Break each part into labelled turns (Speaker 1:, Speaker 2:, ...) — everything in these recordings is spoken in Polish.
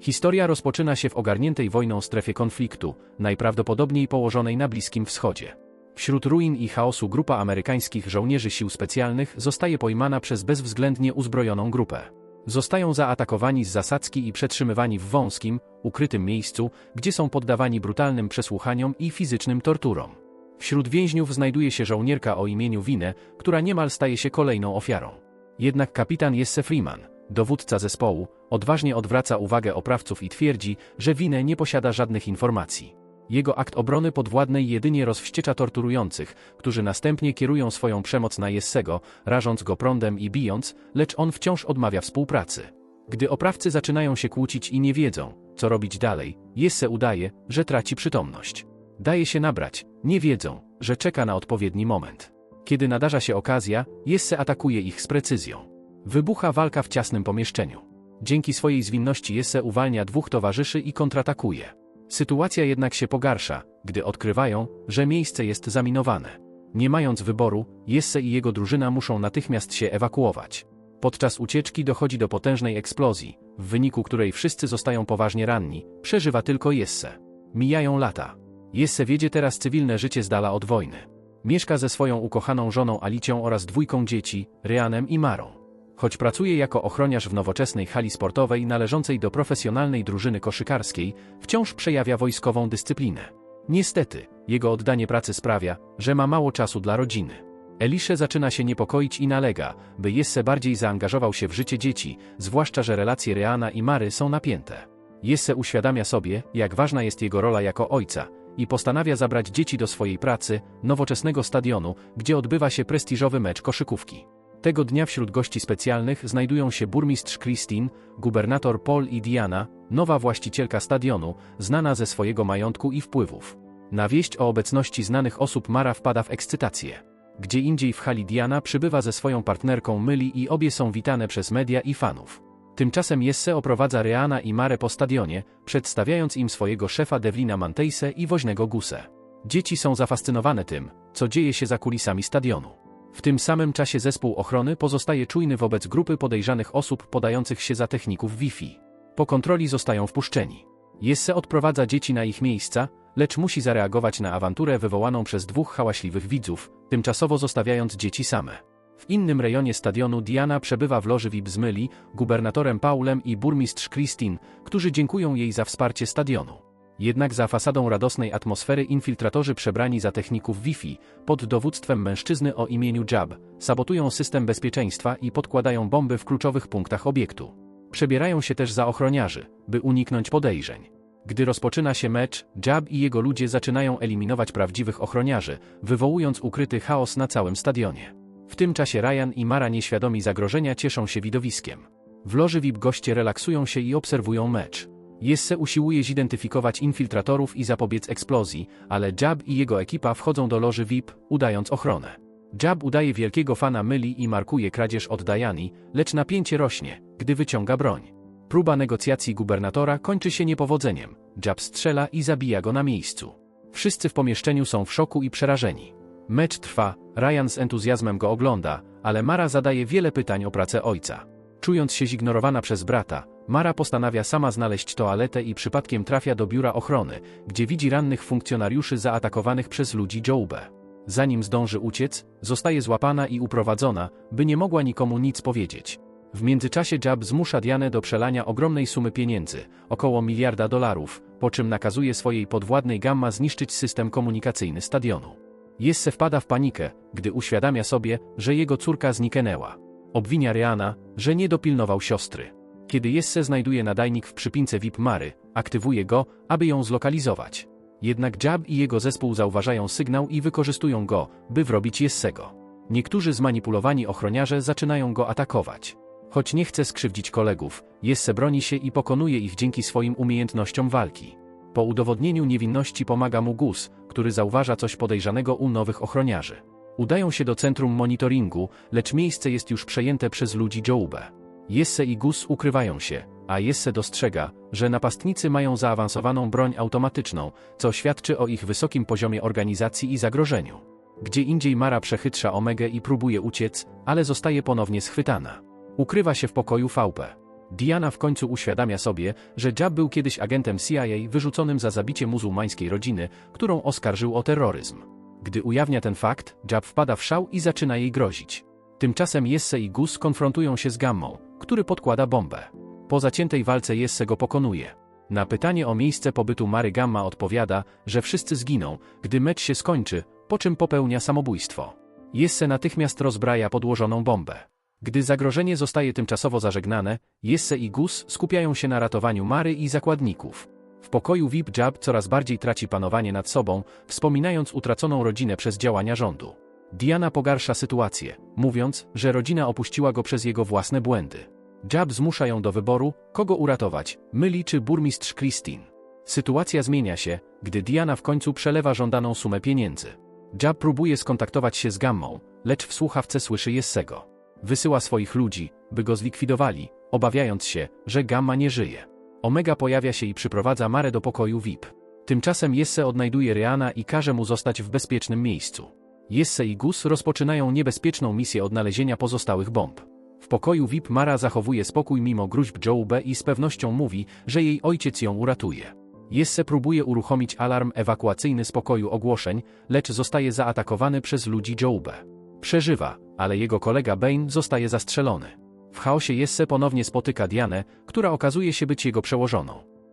Speaker 1: Historia rozpoczyna się w ogarniętej wojną strefie konfliktu, najprawdopodobniej położonej na Bliskim Wschodzie. Wśród ruin i chaosu grupa amerykańskich żołnierzy sił specjalnych zostaje pojmana przez bezwzględnie uzbrojoną grupę. Zostają zaatakowani z zasadzki i przetrzymywani w wąskim, ukrytym miejscu, gdzie są poddawani brutalnym przesłuchaniom i fizycznym torturom. Wśród więźniów znajduje się żołnierka o imieniu Winę, która niemal staje się kolejną ofiarą. Jednak kapitan Jesse Freeman, dowódca zespołu, odważnie odwraca uwagę oprawców i twierdzi, że Winę nie posiada żadnych informacji. Jego akt obrony podwładnej jedynie rozwściecza torturujących, którzy następnie kierują swoją przemoc na Jessego, rażąc go prądem i bijąc, lecz on wciąż odmawia współpracy. Gdy oprawcy zaczynają się kłócić i nie wiedzą, co robić dalej, Jesse udaje, że traci przytomność. Daje się nabrać, nie wiedzą, że czeka na odpowiedni moment. Kiedy nadarza się okazja, Jesse atakuje ich z precyzją. Wybucha walka w ciasnym pomieszczeniu. Dzięki swojej zwinności Jesse uwalnia dwóch towarzyszy i kontratakuje. Sytuacja jednak się pogarsza, gdy odkrywają, że miejsce jest zaminowane. Nie mając wyboru, Jesse i jego drużyna muszą natychmiast się ewakuować. Podczas ucieczki dochodzi do potężnej eksplozji, w wyniku której wszyscy zostają poważnie ranni, przeżywa tylko Jesse. Mijają lata. Jesse wiedzie teraz cywilne życie z dala od wojny. Mieszka ze swoją ukochaną żoną Alicją oraz dwójką dzieci, Ryanem i Marą. Choć pracuje jako ochroniarz w nowoczesnej hali sportowej należącej do profesjonalnej drużyny koszykarskiej, wciąż przejawia wojskową dyscyplinę. Niestety, jego oddanie pracy sprawia, że ma mało czasu dla rodziny. Elisze zaczyna się niepokoić i nalega, by Jesse bardziej zaangażował się w życie dzieci, zwłaszcza że relacje Reana i Mary są napięte. Jesse uświadamia sobie, jak ważna jest jego rola jako ojca, i postanawia zabrać dzieci do swojej pracy, nowoczesnego stadionu, gdzie odbywa się prestiżowy mecz koszykówki. Tego dnia wśród gości specjalnych znajdują się burmistrz Christine, gubernator Paul i Diana, nowa właścicielka stadionu, znana ze swojego majątku i wpływów. Na wieść o obecności znanych osób Mara wpada w ekscytację. Gdzie indziej w hali Diana przybywa ze swoją partnerką Myli i obie są witane przez media i fanów. Tymczasem Jesse oprowadza Reana i Marę po stadionie, przedstawiając im swojego szefa Devlina Manteise i woźnego Guse. Dzieci są zafascynowane tym, co dzieje się za kulisami stadionu. W tym samym czasie zespół ochrony pozostaje czujny wobec grupy podejrzanych osób podających się za techników Wi-Fi. Po kontroli zostają wpuszczeni. Jesse odprowadza dzieci na ich miejsca, lecz musi zareagować na awanturę wywołaną przez dwóch hałaśliwych widzów, tymczasowo zostawiając dzieci same. W innym rejonie stadionu Diana przebywa w loży VIP z Myli, gubernatorem Paulem i burmistrz Christine, którzy dziękują jej za wsparcie stadionu. Jednak za fasadą radosnej atmosfery infiltratorzy przebrani za techników Wi-Fi, pod dowództwem mężczyzny o imieniu Jab, sabotują system bezpieczeństwa i podkładają bomby w kluczowych punktach obiektu. Przebierają się też za ochroniarzy, by uniknąć podejrzeń. Gdy rozpoczyna się mecz, Jab i jego ludzie zaczynają eliminować prawdziwych ochroniarzy, wywołując ukryty chaos na całym stadionie. W tym czasie Ryan i Mara nieświadomi zagrożenia cieszą się widowiskiem. W loży VIP goście relaksują się i obserwują mecz. Jesse usiłuje zidentyfikować infiltratorów i zapobiec eksplozji, ale Jab i jego ekipa wchodzą do loży VIP, udając ochronę. Jab udaje wielkiego fana myli i markuje kradzież od Diani, lecz napięcie rośnie, gdy wyciąga broń. Próba negocjacji gubernatora kończy się niepowodzeniem. Jab strzela i zabija go na miejscu. Wszyscy w pomieszczeniu są w szoku i przerażeni. Mecz trwa, Ryan z entuzjazmem go ogląda, ale Mara zadaje wiele pytań o pracę ojca. Czując się zignorowana przez brata, Mara postanawia sama znaleźć toaletę i przypadkiem trafia do biura ochrony, gdzie widzi rannych funkcjonariuszy zaatakowanych przez ludzi Joube. Zanim zdąży uciec, zostaje złapana i uprowadzona, by nie mogła nikomu nic powiedzieć. W międzyczasie Jab zmusza Dianę do przelania ogromnej sumy pieniędzy, około miliarda dolarów, po czym nakazuje swojej podwładnej Gamma zniszczyć system komunikacyjny stadionu. Jesse wpada w panikę, gdy uświadamia sobie, że jego córka zniknęła. Obwinia Riana, że nie dopilnował siostry. Kiedy Jesse znajduje nadajnik w przypince VIP Mary, aktywuje go, aby ją zlokalizować. Jednak Jab i jego zespół zauważają sygnał i wykorzystują go, by wrobić Jessego. Niektórzy zmanipulowani ochroniarze zaczynają go atakować. Choć nie chce skrzywdzić kolegów, Jesse broni się i pokonuje ich dzięki swoim umiejętnościom walki. Po udowodnieniu niewinności pomaga mu Gus, który zauważa coś podejrzanego u nowych ochroniarzy. Udają się do centrum monitoringu, lecz miejsce jest już przejęte przez ludzi Joube. Jesse i Gus ukrywają się, a Jesse dostrzega, że napastnicy mają zaawansowaną broń automatyczną, co świadczy o ich wysokim poziomie organizacji i zagrożeniu. Gdzie indziej Mara przechytrza Omegę i próbuje uciec, ale zostaje ponownie schwytana. Ukrywa się w pokoju VP. Diana w końcu uświadamia sobie, że Jab był kiedyś agentem CIA wyrzuconym za zabicie muzułmańskiej rodziny, którą oskarżył o terroryzm. Gdy ujawnia ten fakt, Jab wpada w szał i zaczyna jej grozić. Tymczasem Jesse i Gus konfrontują się z Gammą, który podkłada bombę. Po zaciętej walce Jesse go pokonuje. Na pytanie o miejsce pobytu Mary Gamma odpowiada, że wszyscy zginą, gdy mecz się skończy, po czym popełnia samobójstwo. Jesse natychmiast rozbraja podłożoną bombę. Gdy zagrożenie zostaje tymczasowo zażegnane, Jesse i Gus skupiają się na ratowaniu Mary i zakładników. W pokoju VIP Jab coraz bardziej traci panowanie nad sobą, wspominając utraconą rodzinę przez działania rządu. Diana pogarsza sytuację, mówiąc, że rodzina opuściła go przez jego własne błędy. Jab zmusza ją do wyboru, kogo uratować, myli czy burmistrz Christine. Sytuacja zmienia się, gdy Diana w końcu przelewa żądaną sumę pieniędzy. Jab próbuje skontaktować się z Gammą, lecz w słuchawce słyszy Jessego. Wysyła swoich ludzi, by go zlikwidowali, obawiając się, że Gamma nie żyje. Omega pojawia się i przyprowadza Marę do pokoju VIP. Tymczasem Jesse odnajduje Riana i każe mu zostać w bezpiecznym miejscu. Jesse i Gus rozpoczynają niebezpieczną misję odnalezienia pozostałych bomb. W pokoju VIP Mara zachowuje spokój mimo gruźb Joe i z pewnością mówi, że jej ojciec ją uratuje. Jesse próbuje uruchomić alarm ewakuacyjny z pokoju ogłoszeń, lecz zostaje zaatakowany przez ludzi Joe. Przeżywa, ale jego kolega Bane zostaje zastrzelony. W chaosie Jesse ponownie spotyka Dianę, która okazuje się być jego przełożoną.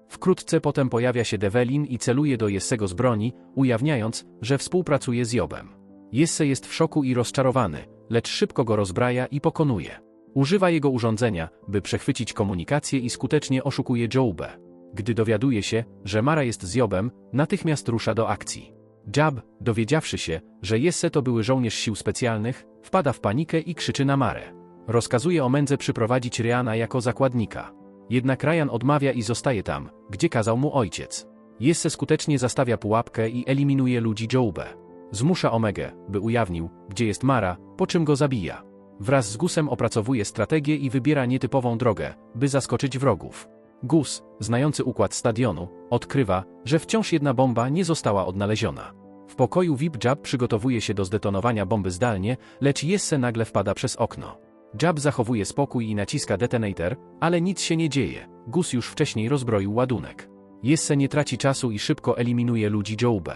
Speaker 1: Wkrótce potem pojawia się Develin i celuje do Jessego z broni, ujawniając, że współpracuje z Jobem. Jesse jest w szoku i rozczarowany, lecz szybko go rozbraja i pokonuje. Używa jego urządzenia, by przechwycić komunikację i skutecznie oszukuje Joe'bę. Gdy dowiaduje się, że Mara jest z Jobem, natychmiast rusza do akcji. Jab, dowiedziawszy się, że Jesse to były żołnierz sił specjalnych, wpada w panikę i krzyczy na Marę. Rozkazuje Omendze przyprowadzić Ryana jako zakładnika. Jednak Ryan odmawia i zostaje tam, gdzie kazał mu ojciec. Jesse skutecznie zastawia pułapkę i eliminuje ludzi Joe'bę. Zmusza Omegę, by ujawnił, gdzie jest Mara, po czym go zabija. Wraz z Gusem opracowuje strategię i wybiera nietypową drogę, by zaskoczyć wrogów. Gus, znający układ stadionu, odkrywa, że wciąż jedna bomba nie została odnaleziona. W pokoju VIP Jab przygotowuje się do zdetonowania bomby zdalnie, lecz Jesse nagle wpada przez okno. Jab zachowuje spokój i naciska detonator, ale nic się nie dzieje. Gus już wcześniej rozbroił ładunek. Jesse nie traci czasu i szybko eliminuje ludzi Joe'bę.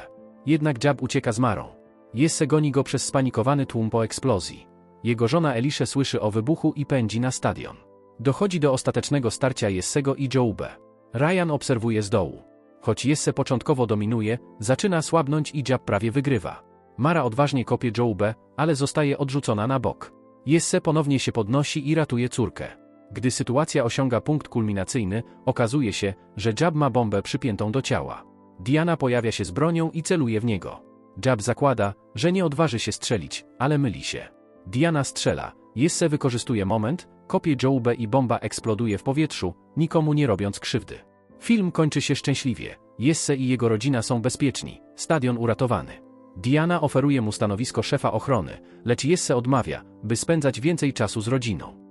Speaker 1: Jednak Jab ucieka z Marą. Jesse goni go przez spanikowany tłum po eksplozji. Jego żona Elisha słyszy o wybuchu i pędzi na stadion. Dochodzi do ostatecznego starcia Jessego i Joe'bę. Ryan obserwuje z dołu. Choć Jesse początkowo dominuje, zaczyna słabnąć i Jab prawie wygrywa. Mara odważnie kopie Joe'bę, ale zostaje odrzucona na bok. Jesse ponownie się podnosi i ratuje córkę. Gdy sytuacja osiąga punkt kulminacyjny, okazuje się, że Jab ma bombę przypiętą do ciała. Diana pojawia się z bronią i celuje w niego. Jab zakłada, że nie odważy się strzelić, ale myli się. Diana strzela, Jesse wykorzystuje moment, kopie Joe'bę i bomba eksploduje w powietrzu, nikomu nie robiąc krzywdy. Film kończy się szczęśliwie. Jesse i jego rodzina są bezpieczni, stadion uratowany. Diana oferuje mu stanowisko szefa ochrony, lecz Jesse odmawia, by spędzać więcej czasu z rodziną.